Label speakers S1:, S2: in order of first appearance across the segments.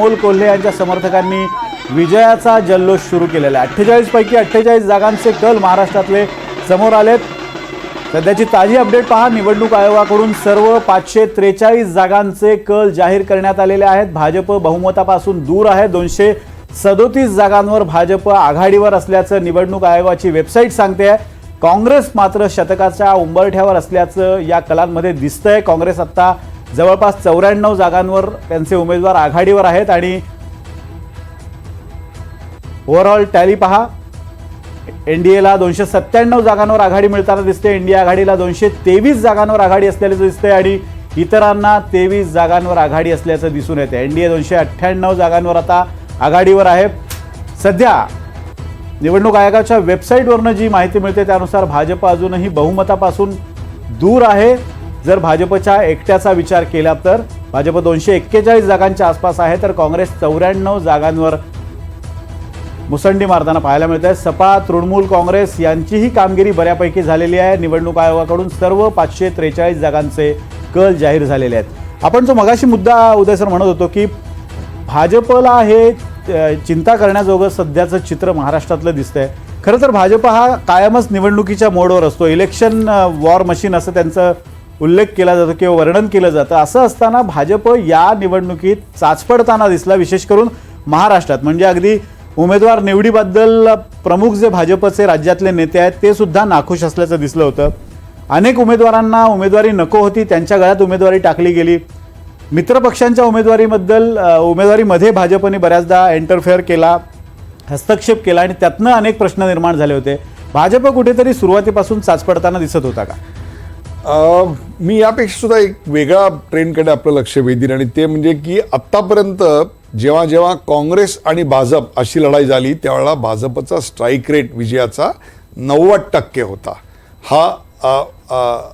S1: अमोल कोल्हे यांच्या समर्थकांनी विजयाचा जल्लोष सुरू केलेला आहे. अठ्ठेचाळीस पैकी अठ्ठेचाळीस जागांचे कल महाराष्ट्रातले समोर आलेत. सध्याची ताजी अपडेट पहा. निवडणूक आयोगाकडून सर्व पाचशे त्रेचाळीस जागांचे कल जाहीर करण्यात आलेले आहेत. भाजप बहुमतापासून दूर आहे. दोनशे सदोतीस जागांवर भाजप आघाडीवर असल्याचं निवडणूक आयोगाची वेबसाईट सांगते काँग्रेस मात्र शतकाच्या उंबरठ्यावर असल्याचं या कलांमध्ये दिसतंय. काँग्रेस आत्ता जवळपास चौऱ्याण्णव जागांवर त्यांचे उमेदवार आघाडीवर आहेत आणि ओव्हरऑल टॅली पहा. एनडीएला दोनशे सत्त्याण्णव जागांवर आघाडी मिळताना दिसते. एनडीए आघाडीला दोनशे तेवीस जागांवर आघाडी असल्याचं दिसतंय आणि इतरांना तेवीस जागांवर आघाडी असल्याचं दिसून येते. एनडीए दोनशे अठ्ठ्याण्णव जागांवर आता आघाडीवर आहे. सध्या निवडणूक आयोगाच्या वेबसाईटवरनं जी माहिती मिळते त्यानुसार भाजप अजूनही बहुमतापासून दूर आहे. जर भाजपच्या एकट्याचा विचार केला तर? भाजप दोनशे एक्केचाळीस जागांच्या आसपास आहे तर काँग्रेस चौऱ्याण्णव जागांवर मुसंडी मारताना पाहायला मिळत आहे सपा तृणमूल काँग्रेस यांचीही कामगिरी बऱ्यापैकी झालेली आहे. निवडणूक आयोगाकडून सर्व पाचशे त्रेचाळीस जागांचे कल जाहीर झालेले आहेत. आपण जो मगाशी मुद्दा उदय सर म्हणत होतो की भाजपला हे चिंता करण्याजोगं सध्याचं चित्र महाराष्ट्रातलं दिसतंय. खरं तर भाजप हा कायमच निवडणुकीच्या मोडवर असतो. इलेक्शन वॉर मशीन असं त्यांचं उल्लेख केला जातो किंवा वर्णन केलं जातं. असं असताना भाजप या निवडणुकीत चाचपडताना दिसला विशेष करून महाराष्ट्रात. म्हणजे अगदी उमेदवार निवडीबद्दल प्रमुख जे भाजपचे राज्यातले नेते आहेत ते सुद्धा नाखुश असल्याचं दिसलं होतं. अनेक उमेदवारांना उमेदवारी नको होती त्यांच्या गळ्यात उमेदवारी टाकली गेली. मित्रपक्षांच्या उमेदवारीबद्दल उमेदवारीमध्ये भाजपने बऱ्याचदा एंटरफेअर केला हस्तक्षेप केला आणि त्यातनं अनेक प्रश्न निर्माण झाले होते. भाजप कुठेतरी सुरुवातीपासून चाचपडताना दिसत होता का?
S2: मी यापेक्षा सुद्धा एक वेगळा ट्रेंडकडे आपलं लक्ष वेधीन आणि ते म्हणजे की आत्तापर्यंत जेव्हा जेव्हा काँग्रेस आणि भाजप अशी लढाई झाली त्यावेळेला भाजपचा स्ट्राईक रेट विजयाचा नव्वद टक्के होता. हा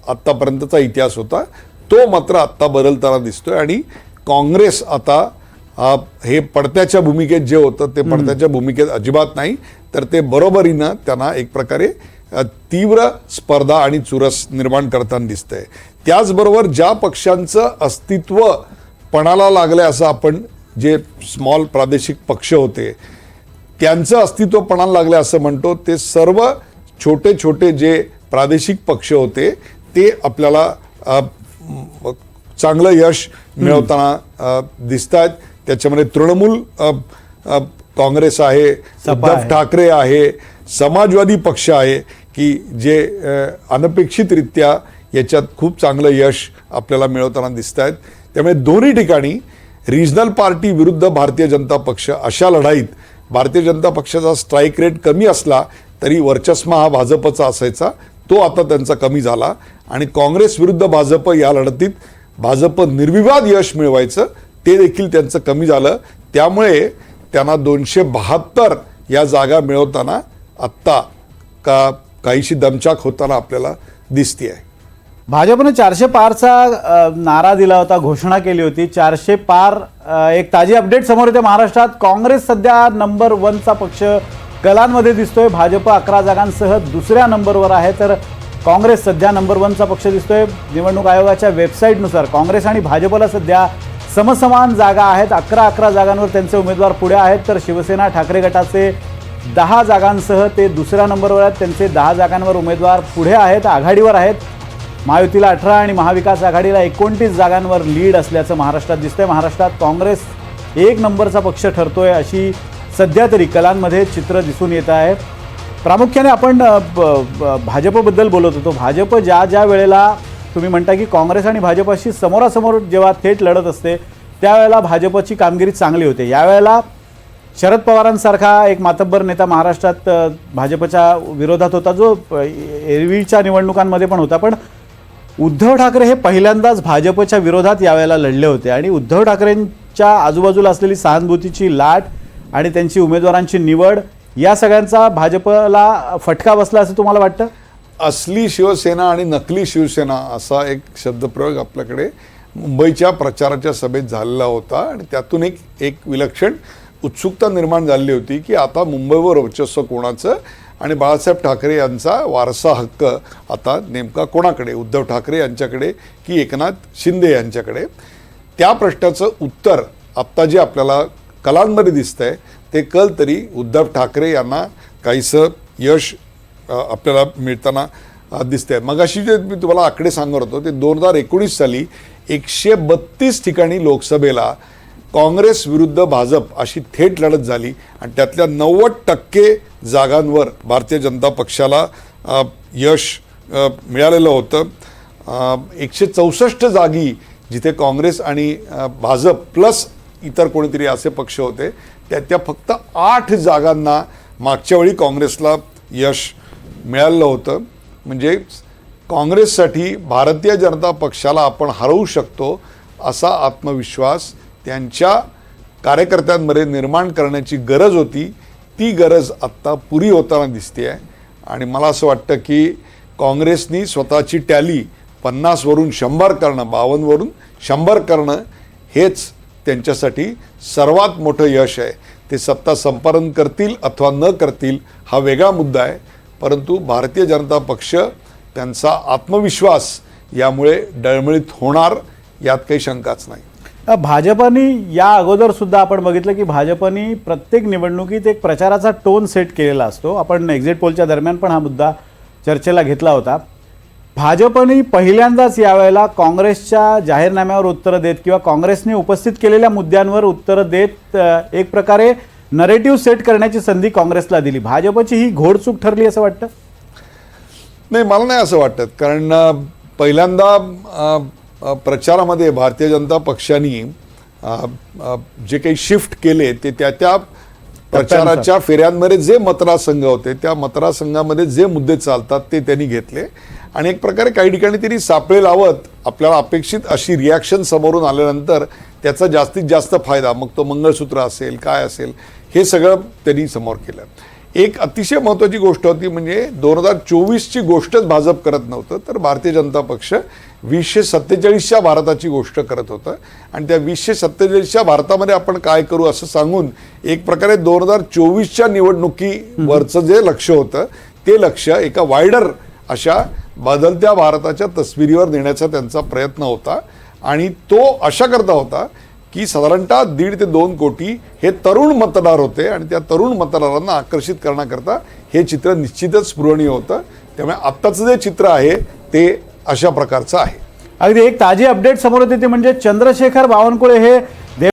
S2: आत्तापर्यंतचा इतिहास होता. तो मात्र आत्ता बदलताना दिसतोय आणि काँग्रेस आता हे पडत्याच्या भूमिकेत जे होतं ते पडत्याच्या भूमिकेत अजिबात नाही. तर ते बरोबरीनं त्यांना एक प्रकारे तीव्र स्पर्धा आणि चुरस निर्माण करताना दिसतंय. त्याचबरोबर ज्या पक्षांचं अस्तित्व पणाला लागलंय असं आपण जे स्मॉल प्रादेशिक पक्ष होते त्यांचं अस्तित्व पणाला लागलं असं म्हणतो ते सर्व छोटे छोटे जे प्रादेशिक पक्ष होते ते आपल्याला चांगलं यश मिळवताना दिसत आहेत त्याच्यामध्ये तृणमूल काँग्रेस आहे उद्धव. ठाकरे आहे समाजवादी पक्ष आहे की जे अनपेक्षितरित्या याच्यात खूप चांगलं यश आपल्याला मिळवताना दिसत आहेत त्यामुळे दोन्ही ठिकाणी रिजनल पार्टी विरुद्ध भारतीय जनता पक्ष अशा लढाईत भारतीय जनता पक्षाचा स्ट्राईक रेट कमी असला तरी वर्चस्मा हा भाजपचा असायचा. तो आता त्यांचा कमी झाला आणि काँग्रेस विरुद्ध भाजप या लढतीत भाजप निर्विवाद यश मिळवायचं ते देखील त्यांचं कमी झालं. त्यामुळे त्यांना दोनशे बहात्तर या जागा मिळवताना आत्ता का काहीशी दमचाक होताना आपल्याला दिसते आहे
S1: भाजपने चारशे पारचा नारा दिला होता घोषणा केली होती. चारशे पार एक ताजी अपडेट समोर येते महाराष्ट्रात. काँग्रेस सध्या नंबर वनचा पक्ष कलांमध्ये दिसतोय. भाजप अकरा जागांसह दुसऱ्या नंबरवर आहे. तर काँग्रेस सध्या नंबर वनचा पक्ष दिसतोय. निवडणूक आयोगाच्या वेबसाईटनुसार काँग्रेस आणि भाजपला सध्या समसमान जागा आहेत. अकरा अकरा जागांवर त्यांचे उमेदवार पुढे आहेत. तर शिवसेना ठाकरे गटाचे दहा जागांसह ते दुसऱ्या नंबरवर आहेत. त्यांचे दहा जागांवर उमेदवार पुढे आहेत आघाडीवर आहेत. महायुतीला अठरा आणि महाविकास आघाडीला एकोणतीस जागांवर लीड असल्याचं महाराष्ट्रात दिसतंय. महाराष्ट्रात काँग्रेस एक नंबरचा पक्ष ठरतोय अशी सध्या तरी कलांमध्ये चित्र दिसून येत आहे. प्रामुख्याने आपण ब- ब- भाजपबद्दल बोलत होतो. भाजप ज्या ज्या वेळेला तुम्ही म्हणता की काँग्रेस आणि भाजपशी समोरासमोर जेव्हा थेट लढत असते त्यावेळेला भाजपची कामगिरी चांगली होते. यावेळेला शरद पवारांसारखा एक मातब्बर नेता महाराष्ट्रात भाजपच्या विरोधात होता जो एरवीच्या निवडणुकांमध्ये पण होता. पण उद्धव ठाकरे हे पहिल्यांदाच भाजपच्या विरोधात यावेळेला लढले होते आणि उद्धव ठाकरेंच्या आजूबाजूला असलेली सहानुभूतीची लाट आणि त्यांची उमेदवारांची निवड या सगळ्यांचा भाजपला फटका बसला असं तुम्हाला वाटतं?
S2: असली शिवसेना आणि नकली शिवसेना असा एक शब्दप्रयोग आपल्याकडे मुंबईच्या प्रचाराच्या सभेत झालेला होता आणि त्यातून एक एक विलक्षण उत्सुकता निर्माण झालेली होती की आता मुंबईवर वर्चस्व कोणाचं आणि बाळासाहेब ठाकरे यांचा वारसा हक्क आता नेमका कोणाकडे? उद्धव ठाकरे यांच्याकडे की एकनाथ शिंदे यांच्याकडे? त्या प्रश्नाचं उत्तर आत्ता जे आपल्याला कलांमध्ये दिसतंय ते कल तरी उद्धव ठाकरे यांना काहीसं यश आपल्याला मिळताना दिसत दिसतंय. मग अशी जे मी तुम्हाला आकडे सांगत होतो ते दोन हजार एकोणीस साली एकशे बत्तीस ठिकाणी लोकसभेला काँग्रेस विरुद्ध भाजप अशी थेट लढत झाली आणि त्यातल्या नव्वद टक्के जागांवर भारतीय जनता पक्षाला यश मिळालेलं होतं. एकशे चौसष्ट जागी जिथे काँग्रेस आणि भाजप प्लस इतर कोणीतरी असे पक्ष होते त्या त्या फक्त आठ जागांना मागच्या वेळी काँग्रेसला यश मिळालेलं होतं. म्हणजे काँग्रेससाठी भारतीय जनता पक्षाला आपण हरवू शकतो असा आत्मविश्वास त्यांच्या कार्यकर्त्यांमध्ये निर्माण करण्याची गरज होती. ती गरज आत्ता पुरी होताना दिसते आहे आणि मला असं वाटतं की काँग्रेसनी स्वतःची टॅली पन्नासवरून शंभर करणं बावन्नवरून शंभर करणं हेच त्यांच्यासाठी सर्वात मोठं यश आहे. ते सत्ता संपादन करतील अथवा न करतील हा वेगळा मुद्दा आहे. परंतु भारतीय जनता पक्ष त्यांचा आत्मविश्वास यामुळे डळमळीत होणार यात काही शंकाच नाही.
S1: भाजपाने या अगोदर सुद्धा आपण बघितलं की भाजपाने प्रत्येक निवडणुकीत एक प्रचाराचा टोन सेट केलेला असतो. आपण एक्झिट पोलच्या दरम्यान पण हा मुद्दा चर्चेला घेतला होता. भाजपने पहिल्यांदाच यावेळेला काँग्रेसच्या जाहीरनाम्यावर उत्तरं देत किंवा काँग्रेसने उपस्थित केलेल्या मुद्द्यांवर उत्तरं देत एक प्रकारे नरेटिव्ह सेट करण्याची संधी काँग्रेसला दिली. भाजपची ही घोडचूक ठरली असं वाटतं?
S2: नाही मला नाही असं वाटत. कारण पहिल्यांदा प्रचारामध्ये भारतीय जनता पक्षाने जे काही शिफ्ट केले ते त्या त्या प्रचाराच्या फेऱ्यांमध्ये जे मतदारसंघ होते त्या मतदारसंघामध्ये जे मुद्दे चालतात ते त्यांनी घेतले. आणि एक प्रकारे काही ठिकाणी त्यांनी सापळे लावत आपल्याला अपेक्षित अशी रिॲक्शन समोरून आल्यानंतर त्याचा जास्तीत जास्त फायदा मग तो मंगळसूत्र असेल काय असेल हे सगळं त्यांनी समोर केलं. एक अतिशय महत्त्वाची गोष्ट होती म्हणजे दोन हजार चोवीसची गोष्टच भाजप करत नव्हतं तर भारतीय जनता पक्ष वीसशे सत्तेचाळीसच्या भारताची गोष्ट करत होतं. आणि त्या वीसशे सत्तेचाळीसच्या भारतामध्ये आपण काय करू असं सांगून एक प्रकारे दोन हजार चोवीसच्या निवडणुकीवरचं जे लक्ष होतं ते लक्ष एका वायडर अशा बदलत्या भारताच्या तस्विरीवर नेण्याचा त्यांचा प्रयत्न होता. आणि तो अशा करता होता की साधारणतः दीड ते दोन कोटी हे तरुण मतदार होते आणि त्या तरुण मतदारांना आकर्षित करण्याकरता हे चित्र निश्चितच स्पृहणीय होतं. त्यामुळे आत्ताचं जे चित्र आहे ते अशा प्रकारचं आहे.
S1: अगदी एक ताजी अपडेट समोर येते ती म्हणजे चंद्रशेखर बावनकुळे हे